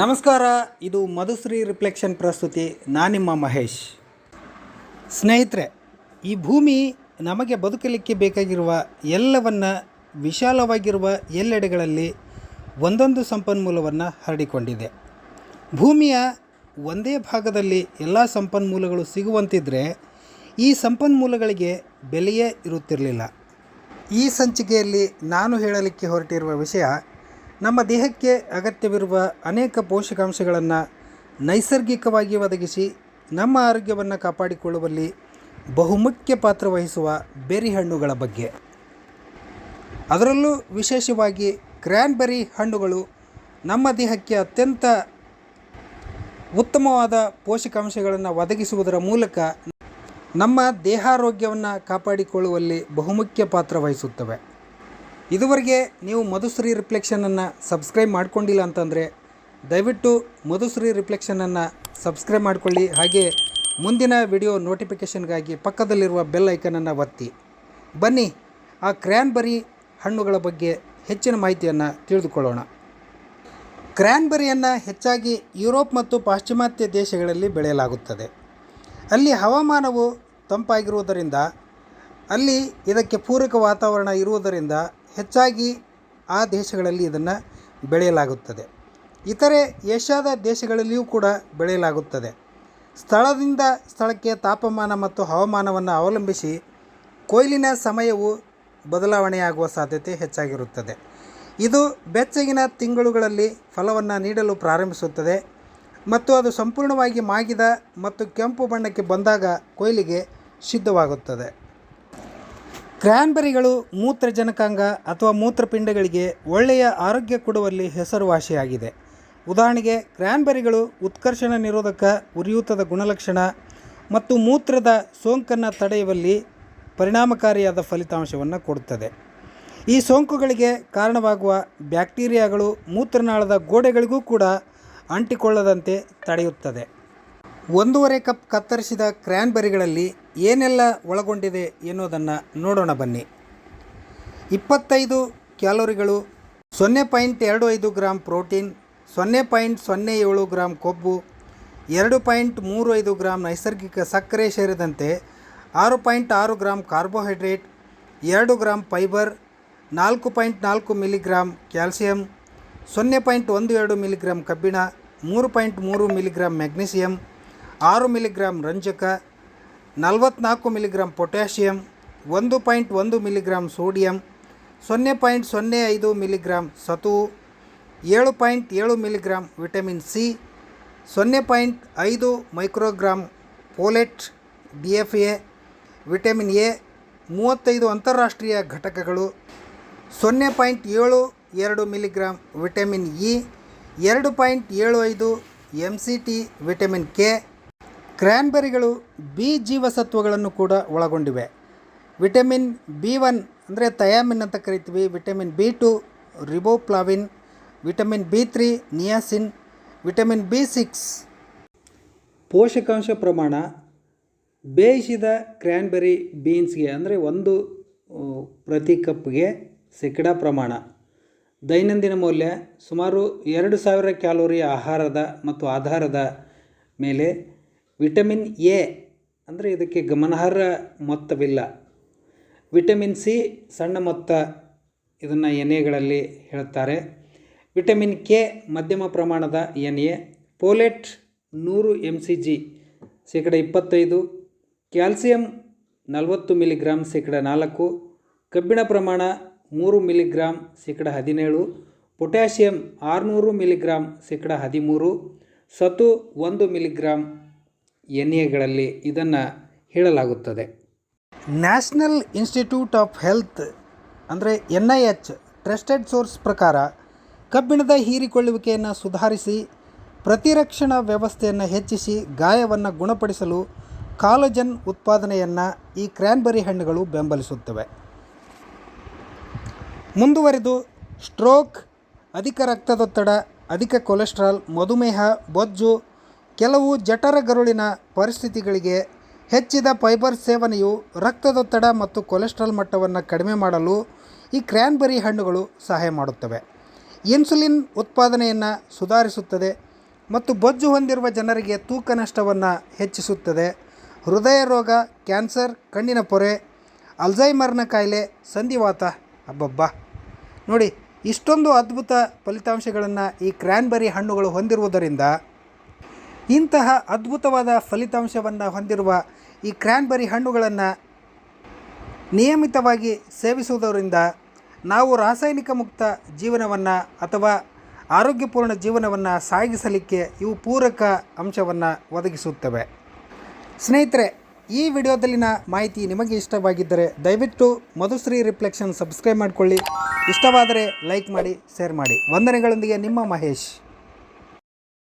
ನಮಸ್ಕಾರ, ಇದು ಮಧುಶ್ರೀ ರಿಫ್ಲೆಕ್ಷನ್ ಪ್ರಸ್ತುತಿ. ನಾನಿಮ್ಮ ಮಹೇಶ್. ಸ್ನೇಹಿತರೆ, ಈ ಭೂಮಿ ನಮಗೆ ಬದುಕಲಿಕ್ಕೆ ಬೇಕಾಗಿರುವ ಎಲ್ಲವನ್ನ ವಿಶಾಲವಾಗಿರುವ ಎಲ್ಲೆಡೆಗಳಲ್ಲಿ ಒಂದೊಂದು ಸಂಪನ್ಮೂಲವನ್ನು ಹರಡಿಕೊಂಡಿದೆ. ಭೂಮಿಯ ಒಂದೇ ಭಾಗದಲ್ಲಿ ಎಲ್ಲ ಸಂಪನ್ಮೂಲಗಳು ಸಿಗುವಂತಿದ್ದರೆ ಈ ಸಂಪನ್ಮೂಲಗಳಿಗೆ ಬೆಲೆಯೇ ಇರುತ್ತಿರಲಿಲ್ಲ. ಈ ಸಂಚಿಕೆಯಲ್ಲಿ ನಾನು ಹೇಳಲಿಕ್ಕೆ ಹೊರಟಿರುವ ವಿಷಯ ನಮ್ಮ ದೇಹಕ್ಕೆ ಅಗತ್ಯವಿರುವ ಅನೇಕ ಪೋಷಕಾಂಶಗಳನ್ನು ನೈಸರ್ಗಿಕವಾಗಿ ಒದಗಿಸಿ ನಮ್ಮ ಆರೋಗ್ಯವನ್ನು ಕಾಪಾಡಿಕೊಳ್ಳುವಲ್ಲಿ ಬಹುಮುಖ್ಯ ಪಾತ್ರ ವಹಿಸುವ ಬೆರಿ ಹಣ್ಣುಗಳ ಬಗ್ಗೆ. ಅದರಲ್ಲೂ ವಿಶೇಷವಾಗಿ ಕ್ರ್ಯಾನ್ಬೆರಿ ಹಣ್ಣುಗಳು ನಮ್ಮ ದೇಹಕ್ಕೆ ಅತ್ಯಂತ ಉತ್ತಮವಾದ ಪೋಷಕಾಂಶಗಳನ್ನು ಒದಗಿಸುವುದರ ಮೂಲಕ ನಮ್ಮ ದೇಹಾರೋಗ್ಯವನ್ನು ಕಾಪಾಡಿಕೊಳ್ಳುವಲ್ಲಿ ಬಹುಮುಖ್ಯ ಪಾತ್ರ ವಹಿಸುತ್ತವೆ. ಇದುವರೆಗೆ ನೀವು ಮಧುಶ್ರೀ ರಿಫ್ಲೆಕ್ಷನನ್ನು ಸಬ್ಸ್ಕ್ರೈಬ್ ಮಾಡ್ಕೊಂಡಿಲ್ಲ ಅಂತಂದರೆ ದಯವಿಟ್ಟು ಮಧುಶ್ರೀ ರಿಫ್ಲೆಕ್ಷನನ್ನು ಸಬ್ಸ್ಕ್ರೈಬ್ ಮಾಡಿಕೊಳ್ಳಿ. ಹಾಗೆ ಮುಂದಿನ ವಿಡಿಯೋ ನೋಟಿಫಿಕೇಷನ್ಗಾಗಿ ಪಕ್ಕದಲ್ಲಿರುವ ಬೆಲ್ ಐಕನನ್ನು ಒತ್ತಿ. ಬನ್ನಿ, ಆ ಕ್ರ್ಯಾನ್ಬರಿ ಹಣ್ಣುಗಳ ಬಗ್ಗೆ ಹೆಚ್ಚಿನ ಮಾಹಿತಿಯನ್ನು ತಿಳಿದುಕೊಳ್ಳೋಣ. ಕ್ರ್ಯಾನ್ಬರಿಯನ್ನು ಹೆಚ್ಚಾಗಿ ಯುರೋಪ್ ಮತ್ತು ಪಾಶ್ಚಿಮಾತ್ಯ ದೇಶಗಳಲ್ಲಿ ಬೆಳೆಯಲಾಗುತ್ತದೆ. ಅಲ್ಲಿ ಹವಾಮಾನವು ತಂಪಾಗಿರುವುದರಿಂದ, ಅಲ್ಲಿ ಇದಕ್ಕೆ ಪೂರಕ ವಾತಾವರಣ ಇರುವುದರಿಂದ ಹೆಚ್ಚಾಗಿ ಆ ದೇಶಗಳಲ್ಲಿ ಇದನ್ನು ಬೆಳೆಯಲಾಗುತ್ತದೆ. ಇತರೆ ಏಷ್ಯಾದ ದೇಶಗಳಲ್ಲಿಯೂ ಕೂಡ ಬೆಳೆಯಲಾಗುತ್ತದೆ. ಸ್ಥಳದಿಂದ ಸ್ಥಳಕ್ಕೆ ತಾಪಮಾನ ಮತ್ತು ಹವಾಮಾನವನ್ನು ಅವಲಂಬಿಸಿ ಕೊಯ್ಲಿನ ಸಮಯವು ಬದಲಾವಣೆಯಾಗುವ ಸಾಧ್ಯತೆ ಹೆಚ್ಚಾಗಿರುತ್ತದೆ. ಇದು ಬೆಚ್ಚಗಿನ ತಿಂಗಳುಗಳಲ್ಲಿ ಫಲವನ್ನು ನೀಡಲು ಪ್ರಾರಂಭಿಸುತ್ತದೆ ಮತ್ತು ಅದು ಸಂಪೂರ್ಣವಾಗಿ ಮಾಗಿದ ಮತ್ತು ಕೆಂಪು ಬಣ್ಣಕ್ಕೆ ಬಂದಾಗ ಕೊಯ್ಲಿಗೆ ಸಿದ್ಧವಾಗುತ್ತದೆ. ಕ್ರ್ಯಾನ್ಬೆರಿಗಳು ಮೂತ್ರಜನಕಾಂಗ ಅಥವಾ ಮೂತ್ರಪಿಂಡಗಳಿಗೆ ಒಳ್ಳೆಯ ಆರೋಗ್ಯ ಕೊಡುವಲ್ಲಿ ಹೆಸರುವಾಸಿಯಾಗಿದೆ. ಉದಾಹರಣೆಗೆ ಕ್ರ್ಯಾನ್ಬೆರಿಗಳು ಉತ್ಕರ್ಷಣ ನಿರೋಧಕ, ಉರಿಯೂತದ ಗುಣಲಕ್ಷಣ ಮತ್ತು ಮೂತ್ರದ ಸೋಂಕನ್ನು ತಡೆಯುವಲ್ಲಿ ಪರಿಣಾಮಕಾರಿಯಾದ ಫಲಿತಾಂಶವನ್ನು ಕೊಡುತ್ತದೆ. ಈ ಸೋಂಕುಗಳಿಗೆ ಕಾರಣವಾಗುವ ಬ್ಯಾಕ್ಟೀರಿಯಾಗಳು ಮೂತ್ರನಾಳದ ಗೋಡೆಗಳಿಗೂ ಕೂಡ ಅಂಟಿಕೊಳ್ಳದಂತೆ ತಡೆಯುತ್ತದೆ. ಒಂದೂವರೆ ಕಪ್ ಕತ್ತರಿಸಿದ ಕ್ರ್ಯಾನ್ಬೆರಿಗಳಲ್ಲಿ ಏನೆಲ್ಲ ಒಳಗೊಂಡಿದೆ ಎನ್ನುವುದನ್ನು ನೋಡೋಣ ಬನ್ನಿ. ಇಪ್ಪತ್ತೈದು ಕ್ಯಾಲೋರಿಗಳು, ಸೊನ್ನೆ ಪಾಯಿಂಟ್ ಎರಡು ಐದು ಗ್ರಾಮ್ ಪ್ರೋಟೀನ್, ಸೊನ್ನೆ ಪಾಯಿಂಟ್ ಸೊನ್ನೆ ಏಳು ಗ್ರಾಮ್ ಕೊಬ್ಬು, ಎರಡು ಪಾಯಿಂಟ್ ಮೂರು ಐದು ಗ್ರಾಮ್ ನೈಸರ್ಗಿಕ ಸಕ್ಕರೆ ಸೇರಿದಂತೆ ಆರು ಪಾಯಿಂಟ್ ಆರು ಗ್ರಾಮ್ ಕಾರ್ಬೋಹೈಡ್ರೇಟ್, ಎರಡು ಗ್ರಾಮ್ ಫೈಬರ್, ನಾಲ್ಕು ಪಾಯಿಂಟ್ ನಾಲ್ಕು ಮಿಲಿಗ್ರಾಮ್ ಕ್ಯಾಲ್ಸಿಯಂ, ಸೊನ್ನೆ ಪಾಯಿಂಟ್ ಒಂದು ಎರಡು ಮಿಲಿಗ್ರಾಮ್ ಕಬ್ಬಿಣ, ಮೂರು ಪಾಯಿಂಟ್ ಮೂರು ಮಿಲಿಗ್ರಾಮ್ ಮ್ಯಾಗ್ನೀಸಿಯಂ ಆರು ಮಿಲಿಗ್ರಾಮ್ ರಂಜಕ, ನಲವತ್ನಾಲ್ಕು ಮಿಲಿಗ್ರಾಮ್ ಪೊಟ್ಯಾಷಿಯಂ, ಒಂದು ಪಾಯಿಂಟ್ ಒಂದು ಮಿಲಿಗ್ರಾಮ್ ಸೋಡಿಯಂ, ಸೊನ್ನೆ ಪಾಯಿಂಟ್ ಸೊನ್ನೆ ಐದು ಮಿಲಿಗ್ರಾಮ್ ಸತುವು ಏಳು ಪಾಯಿಂಟ್ ಏಳು ಮಿಲಿಗ್ರಾಮ್ ವಿಟಮಿನ್ ಸಿ, ಸೊನ್ನೆ ಪಾಯಿಂಟ್ ಐದು microgram folate, D F A, vitamin A, ಮೂವತ್ತೈದು ಅಂತಾರಾಷ್ಟ್ರೀಯ ಘಟಕಗಳು, ಸೊನ್ನೆ ಪಾಯಿಂಟ್ ಏಳು ಎರಡು ಮಿಲಿಗ್ರಾಮ್ ವಿಟಮಿನ್ ಇ, ಎರಡು ಪಾಯಿಂಟ್ ಏಳು ಐದು M C T vitamin K ಕ್ರ್ಯಾನ್ಬೆರಿಗಳು B ಜೀವಸತ್ವಗಳನ್ನು ಕೂಡ ಒಳಗೊಂಡಿವೆ. ವಿಟಮಿನ್ ಬಿ ಒನ್ ಅಂದರೆ ಥಯಾಮಿನ್ ಅಂತ ಕರಿತೀವಿ. Vitamin B two riboflavin, vitamin B three niacin, vitamin B six ಪೋಷಕಾಂಶ ಪ್ರಮಾಣ ಬೇಯಿಸಿದ ಕ್ರ್ಯಾನ್ಬೆರಿ ಬೀನ್ಸ್ಗೆ ಅಂದರೆ ಒಂದು ಪ್ರತಿ ಕಪ್ಗೆ ಶೇಕಡ ಪ್ರಮಾಣ. ದೈನಂದಿನ ಮೌಲ್ಯ ಸುಮಾರು ಎರಡು ಸಾವಿರ ಕ್ಯಾಲೋರಿ ಆಹಾರದ ಮತ್ತು ಆಧಾರದ ಮೇಲೆ ವಿಟಮಿನ್ ಎ ಅಂದರೆ ಇದಕ್ಕೆ ಗಮನಾರ್ಹ ಮೊತ್ತವಿಲ್ಲ. ವಿಟಮಿನ್ ಸಿ ಸಣ್ಣ ಮೊತ್ತ ಇದನ್ನು ಎನ್ ಎಗಳಲ್ಲಿ ಹೇಳುತ್ತಾರೆ ವಿಟಮಿನ್ ಕೆ ಮಧ್ಯಮ ಪ್ರಮಾಣದ ಎನ್. ಎ ಪೋಲೆಟ್ ನೂರು ಎಂ ಸಿ ಜಿ ಶೇಕಡ ಇಪ್ಪತ್ತೈದು, ಕ್ಯಾಲ್ಸಿಯಂ ನಲವತ್ತು ಮಿಲಿಗ್ರಾಮ್ ಶೇಕಡ ನಾಲ್ಕು, ಕಬ್ಬಿಣ ಪ್ರಮಾಣ ಮೂರು ಮಿಲಿಗ್ರಾಮ್ ಶೇಕಡ ಹದಿನೇಳು, ಪೊಟ್ಯಾಷಿಯಂ ಆರುನೂರು ಮಿಲಿಗ್ರಾಮ್ ಶೇಕಡ ಹದಿಮೂರು, ಸತು ಒಂದು ಮಿಲಿಗ್ರಾಮ್ ಎನ್ ಎಗಳಲ್ಲಿ ಇದನ್ನು ಹೇಳಲಾಗುತ್ತದೆ. ನ್ಯಾಷನಲ್ ಇನ್ಸ್ಟಿಟ್ಯೂಟ್ ಆಫ್ ಹೆಲ್ತ್ ಅಂದರೆ N I H trusted source ಪ್ರಕಾರ ಕಬ್ಬಿಣದ ಹೀರಿಕೊಳ್ಳುವಿಕೆಯನ್ನು ಸುಧಾರಿಸಿ, ಪ್ರತಿರಕ್ಷಣಾ ವ್ಯವಸ್ಥೆಯನ್ನು ಹೆಚ್ಚಿಸಿ, ಗಾಯವನ್ನು ಗುಣಪಡಿಸಲು ಕಾಲಜನ್ ಉತ್ಪಾದನೆಯನ್ನು ಈ ಕ್ರ್ಯಾನ್ಬೆರಿ ಹಣ್ಣುಗಳು ಬೆಂಬಲಿಸುತ್ತವೆ. ಮುಂದುವರೆದು, ಸ್ಟ್ರೋಕ್, ಅಧಿಕ ರಕ್ತದೊತ್ತಡ, ಅಧಿಕ ಕೊಲೆಸ್ಟ್ರಾಲ್, ಮಧುಮೇಹ, ಬೊಜ್ಜು ಕೆಲವು ಜಠರಗರುಳಿನ ಪರಿಸ್ಥಿತಿಗಳಿಗೆ ಹೆಚ್ಚಿದ ಫೈಬರ್ ಸೇವನೆಯು ರಕ್ತದೊತ್ತಡ ಮತ್ತು ಕೊಲೆಸ್ಟ್ರಾಲ್ ಮಟ್ಟವನ್ನು ಕಡಿಮೆ ಮಾಡಲು ಈ ಕ್ರ್ಯಾನ್ಬೆರಿ ಹಣ್ಣುಗಳು ಸಹಾಯ ಮಾಡುತ್ತವೆ. ಇನ್ಸುಲಿನ್ ಉತ್ಪಾದನೆಯನ್ನು ಸುಧಾರಿಸುತ್ತದೆ ಮತ್ತು ಬೊಜ್ಜು ಹೊಂದಿರುವ ಜನರಿಗೆ ತೂಕ ನಷ್ಟವನ್ನು ಹೆಚ್ಚಿಸುತ್ತದೆ. ಹೃದಯ ರೋಗ, ಕ್ಯಾನ್ಸರ್, ಕಣ್ಣಿನ ಪೊರೆ ಅಲ್ಝೈಮರ್ನ ಕಾಯಿಲೆ, ಸಂಧಿವಾತ, ಅಬ್ಬಬ್ಬಾ. ನೋಡಿ, ಇಷ್ಟೊಂದು ಅದ್ಭುತ ಫಲಿತಾಂಶಗಳನ್ನು ಈ ಕ್ರ್ಯಾನ್ಬೆರಿ ಹಣ್ಣುಗಳು ಹೊಂದಿರುವುದರಿಂದ ಇಂತಹ ಅದ್ಭುತವಾದ ಫಲಿತಾಂಶವನ್ನು ಹೊಂದಿರುವ ಈ ಕ್ರ್ಯಾನ್ಬೆರಿ ಹಣ್ಣುಗಳನ್ನು ನಿಯಮಿತವಾಗಿ ಸೇವಿಸುವುದರಿಂದ ನಾವು ರಾಸಾಯನಿಕ ಮುಕ್ತ ಜೀವನವನ್ನು ಅಥವಾ ಆರೋಗ್ಯಪೂರ್ಣ ಜೀವನವನ್ನು ಸಾಗಿಸಲಿಕ್ಕೆ ಇವು ಪೂರಕ ಅಂಶವನ್ನು ಒದಗಿಸುತ್ತವೆ. ಸ್ನೇಹಿತರೆ, ಈ ವಿಡಿಯೋದಲ್ಲಿನ ಮಾಹಿತಿ ನಿಮಗೆ ಇಷ್ಟವಾಗಿದ್ದರೆ ದಯವಿಟ್ಟು ಮಧುಶ್ರೀ ರಿಫ್ಲೆಕ್ಷನ್ ಸಬ್ಸ್ಕ್ರೈಬ್ ಮಾಡಿಕೊಳ್ಳಿ. ಇಷ್ಟವಾದರೆ ಲೈಕ್ ಮಾಡಿ, ಶೇರ್ ಮಾಡಿ. ವಂದನೆಗಳೊಂದಿಗೆ ನಿಮ್ಮ ಮಹೇಶ್.